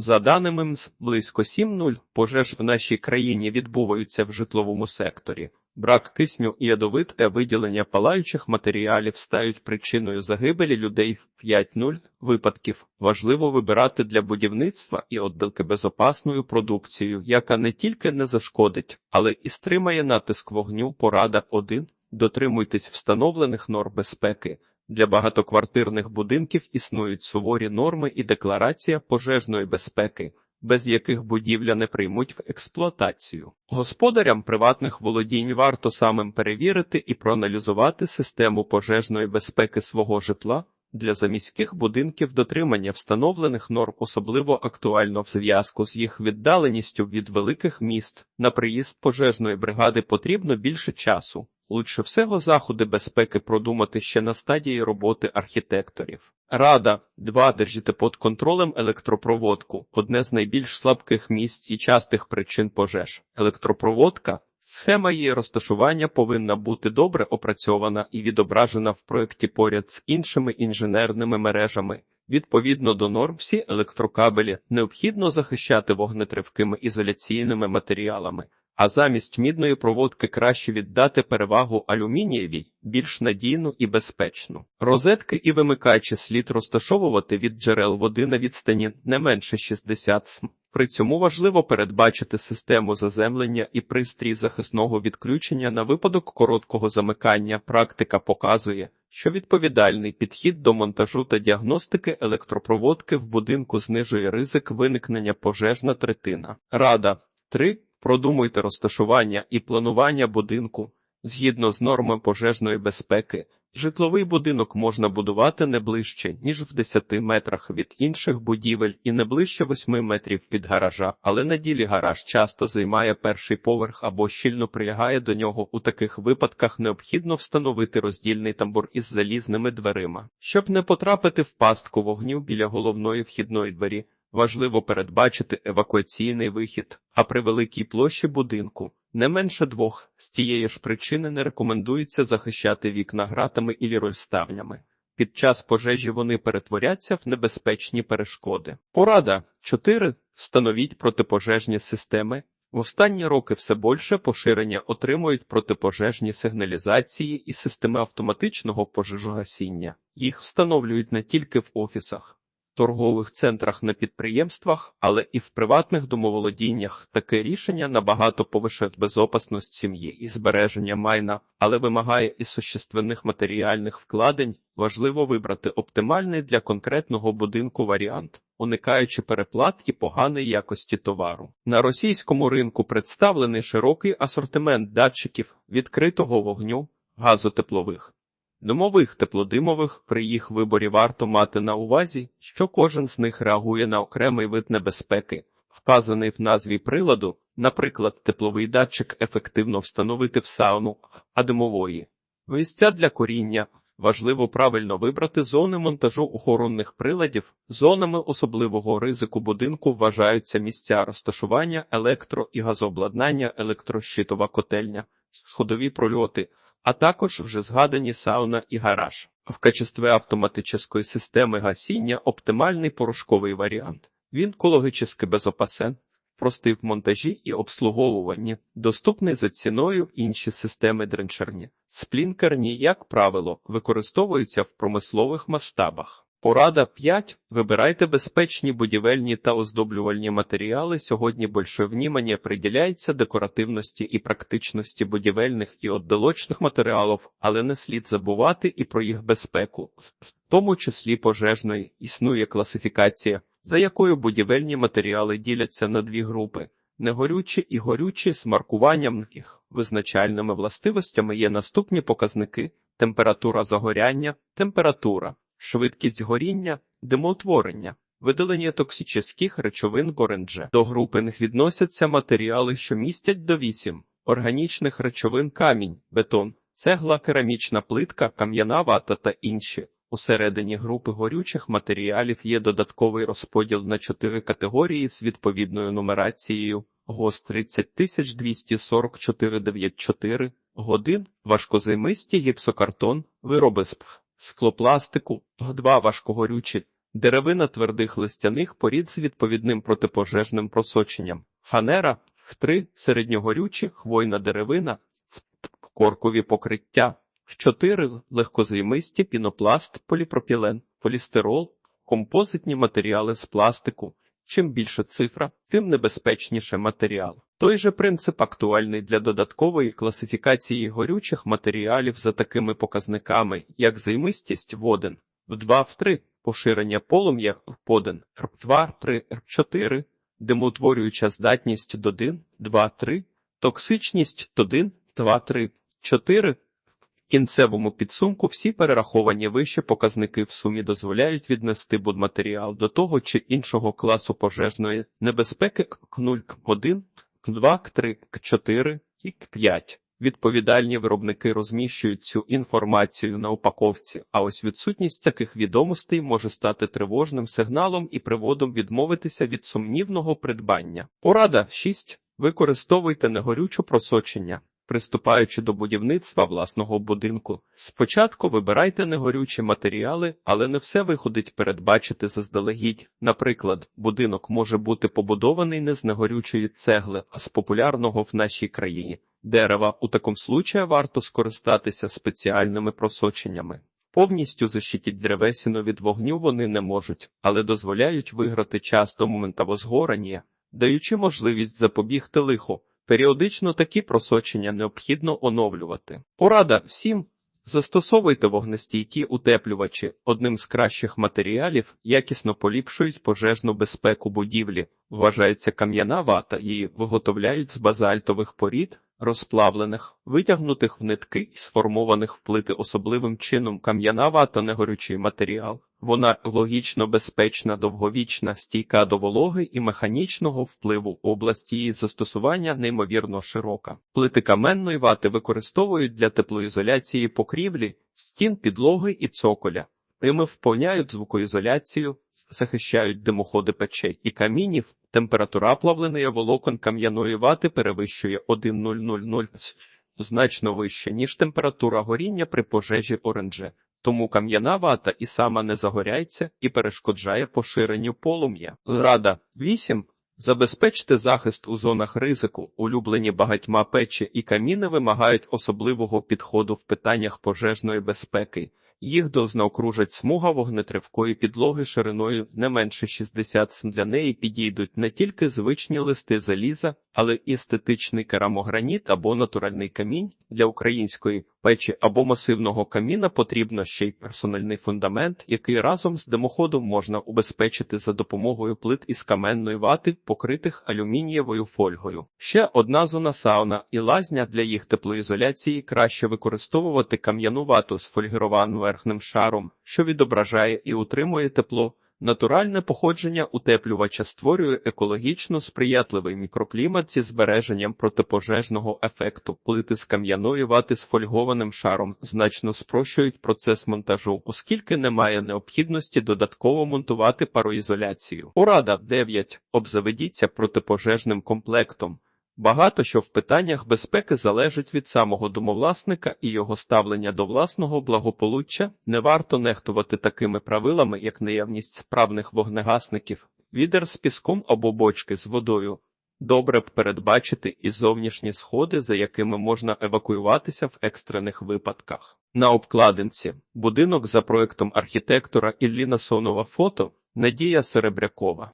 За даними МС, близько 7.0 пожеж в нашій країні відбуваються в житловому секторі. Брак кисню і ядовите виділення палаючих матеріалів стають причиною загибелі людей в 5.0 випадків. Важливо вибирати для будівництва і отдалки безопасною продукцію, яка не тільки не зашкодить, але і стримає натиск вогню. Порада 1. Дотримуйтесь встановлених норм безпеки. Для багатоквартирних будинків існують суворі норми і декларація пожежної безпеки, без яких будівля не приймуть в експлуатацію. Господарям приватних володінь варто самим перевірити і проаналізувати систему пожежної безпеки свого житла. Для заміських будинків дотримання встановлених норм особливо актуально в зв'язку з їх віддаленістю від великих міст. На приїзд пожежної бригади потрібно більше часу. Лучше всього заходи безпеки продумати ще на стадії роботи архітекторів. Рада 2. Держите під контролем електропроводку одне з найбільш слабких місць і частих причин пожеж. Електропроводка Схема її розташування повинна бути добре опрацьована і відображена в проєкті поряд з іншими інженерними мережами. Відповідно до норм, всі електрокабелі необхідно захищати вогнетривкими ізоляційними матеріалами, а замість мідної проводки краще віддати перевагу алюмінієвій, більш надійну і безпечну. Розетки і вимикачі слід розташовувати від джерел води на відстані не менше 60 см. При цьому важливо передбачити систему заземлення і пристрій захисного відключення на випадок короткого замикання. Практика показує, що відповідальний підхід до монтажу та діагностики електропроводки в будинку знижує ризик виникнення пожеж на третина. Рада 3. Продумуйте розташування і планування будинку згідно з нормами пожежної безпеки. Житловий будинок можна будувати не ближче, ніж в 10 метрах від інших будівель і не ближче 8 метрів від гаража, але на ділі гараж часто займає перший поверх або щільно прилягає до нього. У таких випадках необхідно встановити роздільний тамбур із залізними дверима. Щоб не потрапити в пастку вогню біля головної вхідної двері, важливо передбачити евакуаційний вихід, а при великій площі будинку не менше двох. З тієї ж причини не рекомендується захищати вікна гратами і лірольставнями. Під час пожежі вони перетворяться в небезпечні перешкоди. Порада 4. Встановіть протипожежні системи. В останні роки все більше поширення отримують протипожежні сигналізації і системи автоматичного пожежогасіння. Їх встановлюють не тільки в офісах торгових центрах на підприємствах, але і в приватних домоволодіннях. Таке рішення набагато повишає безопасність сім'ї і збереження майна, але вимагає і существенних матеріальних вкладень. Важливо вибрати оптимальний для конкретного будинку варіант, уникаючи переплат і поганої якості товару. На російському ринку представлений широкий асортимент датчиків відкритого вогню, газотеплових. Домових теплодимових при їх виборі варто мати на увазі, що кожен з них реагує на окремий вид небезпеки, вказаний в назві приладу, наприклад, тепловий датчик ефективно встановити в сауну, а димової. Місця для коріння важливо правильно вибрати зони монтажу охоронних приладів, зонами особливого ризику будинку вважаються місця розташування електро- і газообладнання, електрощитова котельня, сходові прольоти а також вже згадані сауна і гараж. В качестві автоматичної системи гасіння оптимальний порошковий варіант. Він екологічно безопасен, простий в монтажі і обслуговуванні, доступний за ціною інші системи дренчерні. Сплінкерні, як правило, використовуються в промислових масштабах. Порада 5. Вибирайте безпечні будівельні та оздоблювальні матеріали. Сьогодні більше внімання приділяється декоративності і практичності будівельних і отдалочних матеріалів, але не слід забувати і про їх безпеку, в тому числі пожежної, існує класифікація, за якою будівельні матеріали діляться на дві групи. Негорючі і горючі з маркуванням їх визначальними властивостями є наступні показники: температура загоряння, температура швидкість горіння, димоутворення, видалення токсичних речовин горендже. До групи них відносяться матеріали, що містять до 8 органічних речовин камінь, бетон, цегла, керамічна плитка, кам'яна вата та інші. Усередині групи горючих матеріалів є додатковий розподіл на чотири категорії з відповідною нумерацією ГОС 3024494 годин, важкозаймисті гіпсокартон, вироби з склопластику, два важкогорючі, деревина твердих листяних порід з відповідним протипожежним просоченням, фанера, в-3 середньогорючі, хвойна деревина, коркові покриття, в-4 легкозаймисті, пінопласт, поліпропілен, полістирол, композитні матеріали з пластику. Чим більше цифра, тим небезпечніше матеріал. Той же принцип актуальний для додаткової класифікації горючих матеріалів за такими показниками, як займистість воден, в 2 в 3 поширення полум'я в поден, в 2 3 в 4 димоутворююча здатність до 1, 2 3 токсичність 1, 2 3 4 в кінцевому підсумку всі перераховані вище показники в сумі дозволяють віднести будматеріал до того чи іншого класу пожежної небезпеки К0, К1, К2, К3, К4 і К5. Відповідальні виробники розміщують цю інформацію на упаковці, а ось відсутність таких відомостей може стати тривожним сигналом і приводом відмовитися від сумнівного придбання. Порада 6. Використовуйте негорюче просочення. Приступаючи до будівництва власного будинку, спочатку вибирайте негорючі матеріали, але не все виходить передбачити заздалегідь. Наприклад, будинок може бути побудований не з негорючої цегли, а з популярного в нашій країні дерева. У такому случаї варто скористатися спеціальними просоченнями. Повністю защитіть древесину від вогню вони не можуть, але дозволяють виграти час до моменту згорання, даючи можливість запобігти лиху. Періодично такі просочення необхідно оновлювати. Порада всім. Застосовуйте вогнестійкі утеплювачі. Одним з кращих матеріалів якісно поліпшують пожежну безпеку будівлі. Вважається кам'яна вата, її виготовляють з базальтових порід, розплавлених, витягнутих в нитки і сформованих в плити особливим чином. Кам'яна вата негорючий матеріал. Вона логічно безпечна, довговічна, стійка до вологи і механічного впливу. Область її застосування неймовірно широка. Плити каменної вати використовують для теплоізоляції покрівлі, стін підлоги і цоколя. Ними вповняють звукоізоляцію, захищають димоходи печей і камінів. Температура плавленої волокон кам'яної вати перевищує 1,000, значно вище, ніж температура горіння при пожежі оранже. Тому кам'яна вата і сама не загоряється і перешкоджає поширенню полум'я. Рада 8. Забезпечте захист у зонах ризику. Улюблені багатьма печі і каміни вимагають особливого підходу в питаннях пожежної безпеки. Їх дознавкружать смуга вогнетривкої підлоги шириною не менше 60 см. Для неї підійдуть не тільки звичні листи заліза, але естетичний керамограніт або натуральний камінь. Для української печі або масивного каміна потрібно ще й персональний фундамент, який разом з димоходом можна убезпечити за допомогою плит із каменної вати, покритих алюмінієвою фольгою. Ще одна зона сауна і лазня для їх теплоізоляції краще використовувати кам'яну вату з фольгірованим верхним шаром, що відображає і утримує тепло. Натуральне походження утеплювача створює екологічно сприятливий мікроклімат зі збереженням протипожежного ефекту. Плити з кам'яної вати з фольгованим шаром значно спрощують процес монтажу, оскільки немає необхідності додатково монтувати пароізоляцію. Порада 9. Обзаведіться протипожежним комплектом. Багато що в питаннях безпеки залежить від самого домовласника і його ставлення до власного благополуччя. Не варто нехтувати такими правилами, як наявність справних вогнегасників, відер з піском або бочки з водою. Добре б передбачити і зовнішні сходи, за якими можна евакуюватися в екстрених випадках. На обкладинці будинок за проектом архітектора Ілліна Сонова фото Надія Серебрякова.